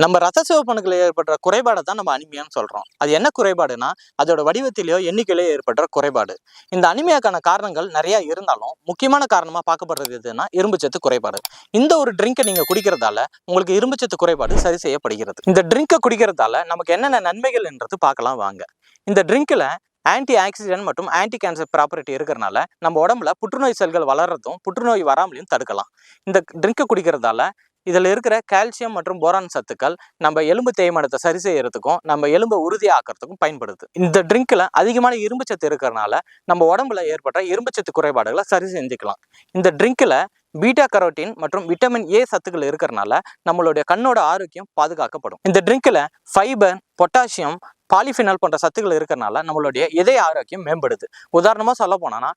நம்ம ரத்த சிவப்பணுக்கள் ஏற்படுற குறைபாடை தான் நம்ம அனிமியான்னு சொல்கிறோம் அது என்ன குறைபாடுனா அதோட வடிவத்திலேயோ எண்ணிக்கையிலோ ஏற்படுற குறைபாடு. இந்த அனிமியாக்கான காரணங்கள் நிறையா இருந்தாலும் முக்கியமான காரணமாக பார்க்கப்படுறது எதுனா இரும்புச்சத்து குறைபாடு. இந்த ஒரு ட்ரிங்கை நீங்கள் குடிக்கிறதால உங்களுக்கு இரும்புச்சத்து குறைபாடு சரி செய்யப்படுகிறது. இந்த ட்ரிங்கை குடிக்கிறதால நமக்கு என்னென்ன நன்மைகள்ன்றது பார்க்கலாம் வாங்க. இந்த ட்ரிங்கில் ஆன்டி ஆக்சிடென்ட் மற்றும் ஆன்டி கேன்சர் ப்ராப்பர்ட்டி இருக்கிறனால நம்ம உடம்புல புற்றுநோய் செல்கள் வளர்றதும் புற்றுநோய் வராமலையும் தடுக்கலாம். இந்த ட்ரிங்கை குடிக்கிறதால இதில் இருக்கிற கால்சியம் மற்றும் போரான் சத்துக்கள் நம்ம எலும்பு தேய்மானத்தை சரி செய்யறதுக்கும் நம்ம எலும்பை உறுதியாக்குறதுக்கும் பயன்படுது. இந்த ட்ரிங்க்ல அதிகமான இரும்பு சத்து இருக்கிறனால நம்ம உடம்புல ஏற்பட்ட இரும்பு சத்து குறைபாடுகளை சரி செஞ்சுக்கலாம். இந்த ட்ரிங்க்ல பீட்டா கரோட்டின் மற்றும் விட்டமின் ஏ சத்துக்கள் இருக்கிறனால நம்மளுடைய கண்ணோட ஆரோக்கியம் பாதுகாக்கப்படும். இந்த ட்ரிங்க்ல ஃபைபர் பொட்டாசியம் பாலிஃபினால் போன்ற சத்துக்கள் இருக்கிறனால நம்மளுடைய இதய ஆரோக்கியம் மேம்படுது. உதாரணமாக சொல்ல போனோம்னா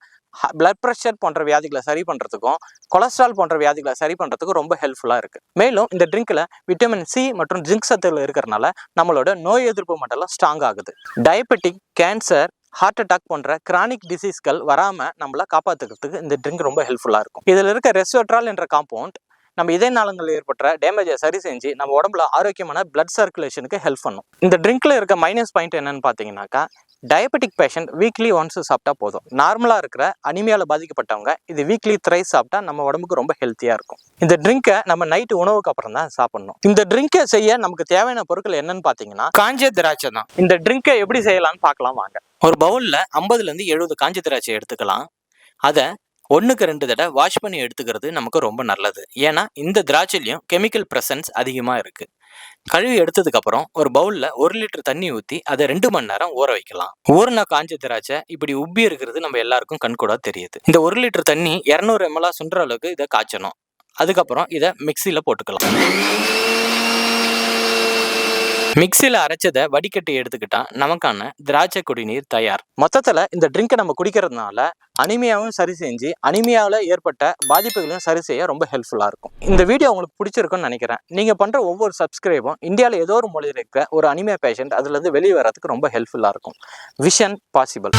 பிளட் ப்ரெஷர் போன்ற வியாதிகளை சரி பண்ணுறதுக்கும் கொலஸ்ட்ரால் போன்ற வியாதிகளை சரி பண்ணுறதுக்கும் ரொம்ப ஹெல்ப்ஃபுல்லாக இருக்குது மேலும் இந்த ட்ரிங்கில் விட்டமின் சி மற்றும் ஜிங்க் சத்துக்கள் இருக்கிறனால நம்மளோட நோய் எதிர்ப்பு மண்டலம் ஸ்ட்ராங் ஆகுது. டயபெட்டிக் கேன்சர் ஹார்ட் அட்டாக் போன்ற கிரானிக் டிசீஸ்கள் வராமல் நம்மளை காப்பாற்றுக்கிறதுக்கு இந்த ட்ரிங்க் ரொம்ப ஹெல்ப்ஃபுல்லாக இருக்கும். இதில் இருக்க ரெஸ்வெட்ரால் என்ற காம்பவுண்ட் நம்ம இதய நாளங்களில் ஏற்பட்ட டேமேஜை சரி செஞ்சு நம்ம உடம்புல ஆரோக்கியமான பிளட் சர்க்குலேஷனுக்கு ஹெல்ப் பண்ணும். இந்த ட்ரிங்க்ல இருக்க மைனஸ் பாயிண்ட் என்னன்னு பார்த்தீங்கன்னாக்கா டயபெட்டிக் பேஷண்ட் வீக்லி ஒன்ஸ் சாப்பிட்டா போதும். நார்மலாக இருக்கிற அனிமியாவில் பாதிக்கப்பட்டவங்க இது வீக்லி த்ரைஸ் சாப்பிட்டா நம்ம உடம்புக்கு ரொம்ப ஹெல்த்தியாக இருக்கும். இந்த ட்ரிங்கை நம்ம நைட்டு உணவுக்கு அப்புறம் தான் சாப்பிடணும். இந்த ட்ரிங்கை செய்ய நமக்கு தேவையான பொருட்கள் என்னன்னு பார்த்தீங்கன்னா காஞ்ச திராட்சை தான். இந்த ட்ரிங்கை எப்படி செய்யலாம்னு பார்க்கலாம் வாங்க. ஒரு பவுலில் ஐம்பதுலேருந்து எழுபது காஞ்ச திராட்சை எடுத்துக்கலாம். அதை ஒன்றுக்கு ரெண்டு தடவை வாஷ் பண்ணி எடுத்துக்கிறது நமக்கு ரொம்ப நல்லது. ஏன்னா இந்த திராட்சையிலையும் கெமிக்கல் ப்ரெசன்ஸ் அதிகமாக இருக்குது கழுவி எடுத்ததுக்கப்புறம் ஒரு பவுலில் ஒரு லிட்டர் தண்ணி ஊற்றி அதை ரெண்டு மணி நேரம் ஊற வைக்கலாம். ஊறின காஞ்ச திராட்சை இப்படி உப்பி இருக்கிறது நம்ம எல்லாருக்கும் கண்கூடாக தெரியுது. இந்த ஒரு லிட்டர் தண்ணி இரநூறு எம்எல்ஆ சுண்டுற அளவுக்கு இதை காய்ச்சணும். அதுக்கப்புறம் இதை மிக்சியில் போட்டுக்கலாம். மிக்சியில் அரைச்சதை வடிகட்டி எடுத்துக்கிட்டா நமக்கான திராட்சை குடிநீர் தயார். மொத்தத்தில் இந்த ட்ரிங்கை நம்ம குடிக்கிறதுனால அனிமியாவும் சரி செஞ்சு அனிமியாவில் ஏற்பட்ட பாதிப்புகளையும் சரி செய்ய ரொம்ப ஹெல்ப்ஃபுல்லாக இருக்கும். இந்த வீடியோ உங்களுக்கு பிடிச்சிருக்குன்னு நினைக்கிறேன். நீங்கள் பண்ணுற ஒவ்வொரு சப்ஸ்கிரைபும் இந்தியாவில் ஏதோ ஒரு மொழியில் இருக்கிற ஒரு அனிமியா பேஷண்ட் அதுலேருந்து வெளியே வரதுக்கு ரொம்ப ஹெல்ப்ஃபுல்லாக இருக்கும். Vision possible